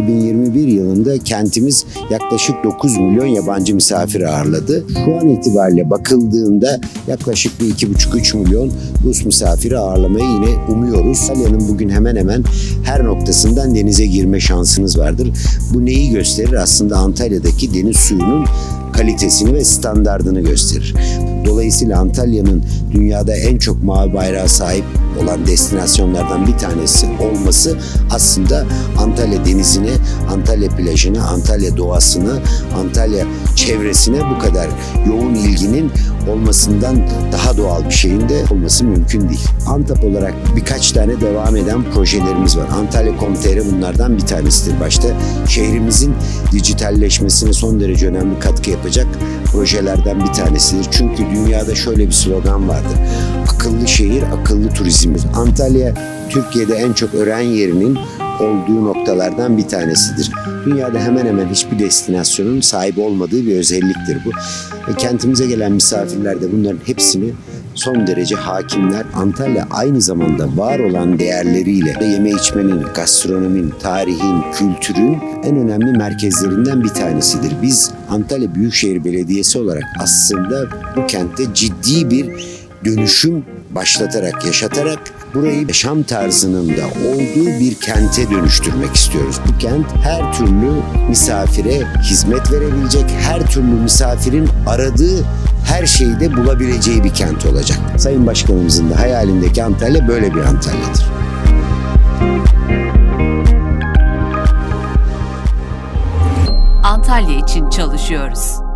2021 yılında kentimiz yaklaşık 9 milyon yabancı misafir ağırladı. Şu an itibariyle bakıldığında yaklaşık bir 2,5-3 milyon Rus misafiri ağırlamayı yine umuyoruz. Antalya'nın bugün hemen hemen her noktasından denize girme şansınız vardır. Bu neyi gösterir? Aslında Antalya'daki deniz suyunun kalitesini ve standardını gösterir. Dolayısıyla Antalya'nın dünyada en çok mavi bayrağa sahip olan destinasyonlardan bir tanesi olması aslında Antalya denizine, Antalya plajına, Antalya doğasını, Antalya çevresine bu kadar yoğun ilginin olmasından daha doğal bir şeyin de olması mümkün değil. Antap olarak birkaç tane devam eden projelerimiz var. Antalya.com.tr bunlardan bir tanesidir başta. Şehrimizin dijitalleşmesine son derece önemli katkı yapacak projelerden bir tanesidir. Çünkü dünyada şöyle bir slogan vardır. Akıllı şehir, akıllı turizmdir. Antalya Türkiye'de en çok öğren yerinin olduğu noktalardan bir tanesidir. Dünyada hemen hemen hiçbir destinasyonun sahip olmadığı bir özelliktir bu. Ve kentimize gelen misafirler de bunların hepsini son derece hakimler. Antalya aynı zamanda var olan değerleriyle de yeme içmenin, gastronominin, tarihin, kültürün en önemli merkezlerinden bir tanesidir. Biz Antalya Büyükşehir Belediyesi olarak aslında bu kentte ciddi bir dönüşüm başlatarak, yaşatarak burayı yaşam tarzının da olduğu bir kente dönüştürmek istiyoruz. Bu kent her türlü misafire hizmet verebilecek, her türlü misafirin aradığı her şeyi de bulabileceği bir kent olacak. Sayın Başkanımızın da hayalindeki Antalya böyle bir Antalya'dır. Antalya için çalışıyoruz.